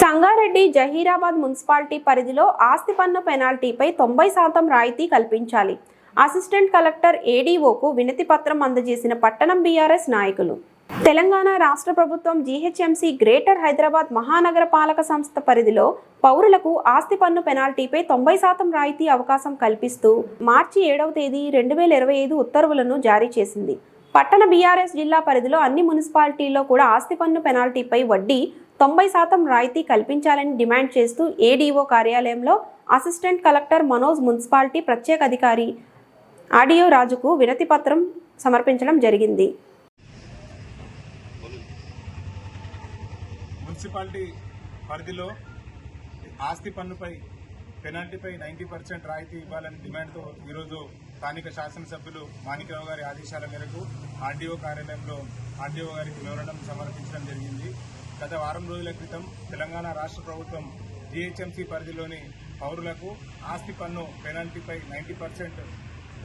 Sangareddy Zaheerabad municipality పరిధిలో ఆస్తి పన్ను పెనాల్టీపై తొంభై శాతం రాయితీ కల్పించాలి. అసిస్టెంట్ కలెక్టర్ ఏడీఓకు వినతి పత్రం అందజేసిన పట్టణం బీఆర్ఎస్ నాయకులు. తెలంగాణ రాష్ట్ర ప్రభుత్వం జీహెచ్ఎంసీ గ్రేటర్ హైదరాబాద్ మహానగరపాలక సంస్థ పరిధిలో పౌరులకు ఆస్తి పన్ను పెనాల్టీపై తొంభై శాతం రాయితీ అవకాశం కల్పిస్తూ మార్చి ఏడవ తేదీ రెండు వేల ఇరవై ఐదు ఉత్తర్వులను జారీ చేసింది. పట్టణ బీఆర్ఎస్ జిల్లా పరిధిలో అన్ని మున్సిపాలిటీల్లో కూడా ఆస్తి పన్ను పెనాల్టీపై వడ్డీ తొంభై శాతం రాయితీ కల్పించాలని డిమాండ్ చేస్తూ ఏడీఓ కార్యాలయంలో అసిస్టెంట్ కలెక్టర్ మనోజ్ మున్సిపాలిటీ ప్రత్యేక అధికారి ఆడియో రాజుకు వినతి పత్రం సమర్పించడం జరిగింది. మున్సిపాలిటీ పరిధిలో ఆస్తి పన్నుపై పెనాల్టీపై నైంటీ పర్సెంట్ రాయితీ ఇవ్వాలని డిమాండ్తో ఈరోజు స్థానిక శాసనసభ్యులు మాణికరావు గారి ఆదేశాల మేరకు ఆర్డీఓ కార్యాలయంలో ఆర్డీఓ గారికి వివరణం సమర్పించడం జరిగింది. గత వారం రోజుల క్రితం తెలంగాణ రాష్ట్ర ప్రభుత్వం జీహెచ్ఎంసీ పరిధిలోని పౌరులకు ఆస్తి పన్ను పెనాల్టీపై నైంటీ పర్సెంట్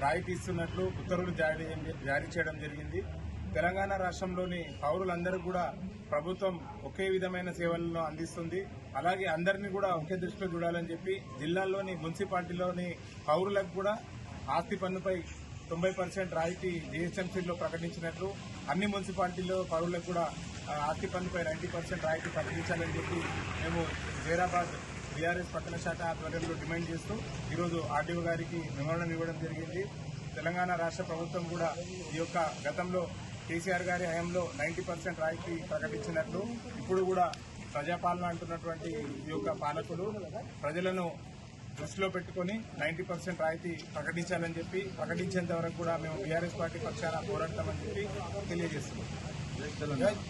రాయితీ ఇస్తున్నట్లు ఉత్తర్వులు జారీ జారీ చేయడం జరిగింది. తెలంగాణ రాష్ట్రంలోని పౌరులందరూ కూడా ప్రభుత్వం ఒకే విధమైన సేవలను అందిస్తుంది. అలాగే అందరినీ కూడా ఒకే దృష్టిలో చూడాలని చెప్పి జిల్లాల్లోని మున్సిపాలిటీలోని పౌరులకు కూడా ఆస్తి పన్నుపై తొంభై పర్సెంట్ రాయితీ జీహెచ్ఎంసీలో ప్రకటించినట్లు అన్ని మున్సిపాలిటీల్లో పౌరులకు కూడా ఆస్తి పన్నుపై నైంటీ పర్సెంట్ రాయితీ ప్రకటించాలని చెప్పి మేము జైరాబాద్ బీఆర్ఎస్ పట్టణ శాఖ ఆధ్వర్యంలో డిమాండ్ చేస్తూ ఈరోజు ఆర్డీఓ గారికి మెమోరం ఇవ్వడం జరిగింది. తెలంగాణ రాష్ట్ర ప్రభుత్వం కూడా ఈ యొక్క గతంలో కేసీఆర్ గారి హయాంలో నైంటీ పర్సెంట్ రాయితీ ప్రకటించినట్లు ఇప్పుడు కూడా ప్రజాపాలన అంటున్నటువంటి ఈ యొక్క పాలకులు ప్రజలను దృష్టిలో పెట్టుకొని నైంటీ పర్సెంట్ రాయితీ ప్రకటించాలని చెప్పి ప్రకటించేంత వరకు కూడా మేము బీఆర్ఎస్ పార్టీ పక్షాన పోరాడతామని చెప్పి తెలియజేస్తున్నాం.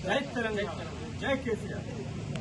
జై తెలంగాణ. జై కేసీఆర్.